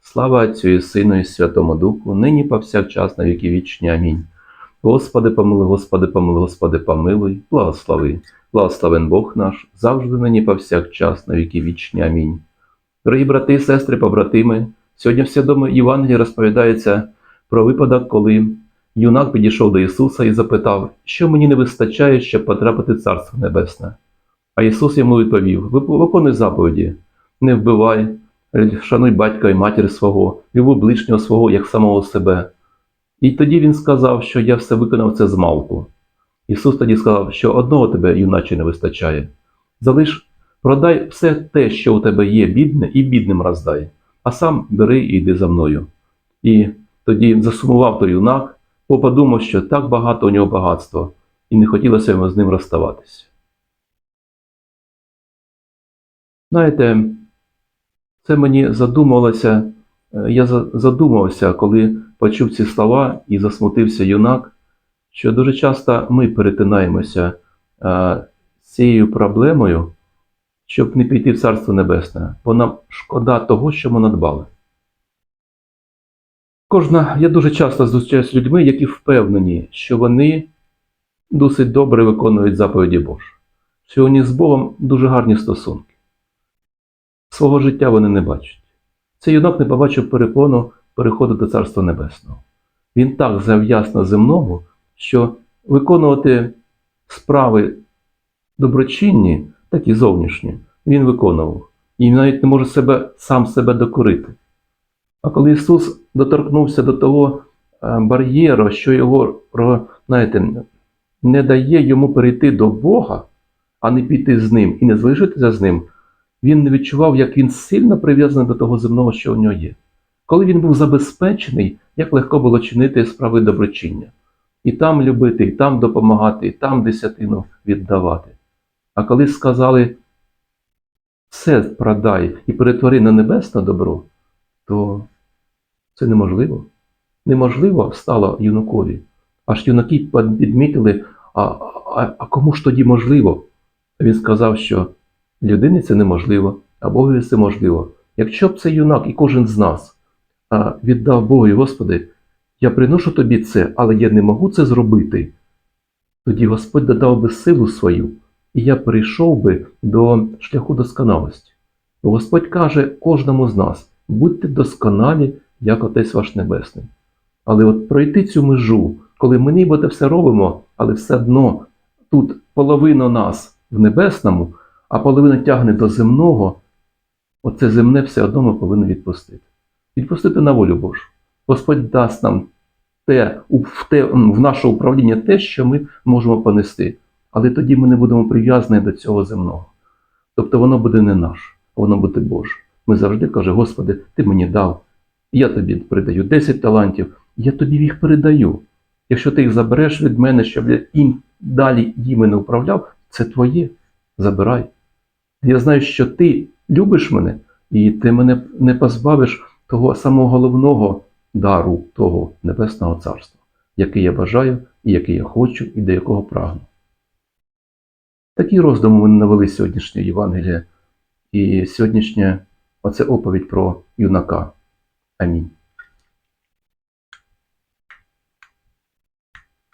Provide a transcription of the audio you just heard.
Слава Отцю і Сину і Святому Духу, нині повсякчас на віки вічні. Амінь. Господи помилуй, Господи помилуй, Господи помилуй, благослови. Благословен Бог наш, завжди нині повсякчас на віки вічні. Амінь. Дорогі брати сестри, побратими, сьогодні в Святому Євангелії розповідається про випадок, коли юнак підійшов до Ісуса і запитав, що мені не вистачає, щоб потрапити в Царство Небесне. А Ісус йому відповів: «Ви- виконуй заповіді, не вбивай, шануй батька і матір свого, люби ближнього свого, як самого себе. І тоді він сказав, що я все виконав це з малку. Ісус тоді сказав, що одного тебе, юначе, не вистачає. Залиш, продай все те, що у тебе є, бідне, і бідним роздай, а сам бери і йди за мною. І тоді засумував той юнак, бо подумав, що так багато у нього багатства, і не хотілося йому з ним розставатися. Знаєте, це мені задумалося, е, я задумався, коли почув ці слова і засмутився юнак, що дуже часто ми перетинаємося е, з цією проблемою, щоб не піти в Царство Небесне, бо нам шкода того, що ми надбали. Кожна, я дуже часто зустрічаюся з людьми, які впевнені, що вони досить добре виконують заповіді Божі, що них з Богом дуже гарні стосунки. Свого життя вони не бачать. Цей юнак не побачив перепону переходу до Царства Небесного. Він так зав'яз на земному, що виконувати справи доброчинні, так і зовнішні, він виконував. І навіть не може себе, сам себе докорити. А коли Ісус доторкнувся до того е, бар'єру, що його знаєте, не дає йому перейти до Бога, а не піти з ним і не залишитися з ним, він не відчував, як він сильно прив'язаний до того земного, що у нього є. Коли він був забезпечений, як легко було чинити справи доброчиння. І там любити, і там допомагати, і там десятину віддавати. А коли сказали все продай і перетвори на небесне добро, то це неможливо. Неможливо стало юнакові. Аж юнаки підмітили, а, а, а кому ж тоді можливо? Він сказав, що людині це неможливо, а Богові це можливо. Якщо б цей юнак і кожен з нас а, віддав Богу, Господи, я приношу тобі це, але я не можу це зробити, тоді Господь додав би силу свою, і я прийшов би до шляху досконалості. Бо Господь каже кожному з нас: будьте досконалі, як Отець ваш Небесний. Але от пройти цю межу, коли ми ніби те все робимо, але все одно тут половина нас в небесному, а половина тягне до земного, оце земне все одно ми повинні відпустити. Відпустити на волю Божу. Господь дасть нам те, в, те, в наше управління те, що ми можемо понести. Але тоді ми не будемо прив'язані до цього земного. Тобто воно буде не наше, воно буде Боже. Ми завжди кажемо, Господи, Ти мені дав, я тобі передаю 10 талантів, я тобі їх передаю. Якщо ти їх забереш від мене, щоб я їм далі їми не управляв, це твоє. Забирай. Я знаю, що ти любиш мене, і ти мене не позбавиш того самого головного дару, того Небесного Царства, який я бажаю, і який я хочу, і до якого прагну. Такі роздуми ми навели сьогоднішнє Євангеліє і сьогоднішня оце оповідь про юнака. Амінь.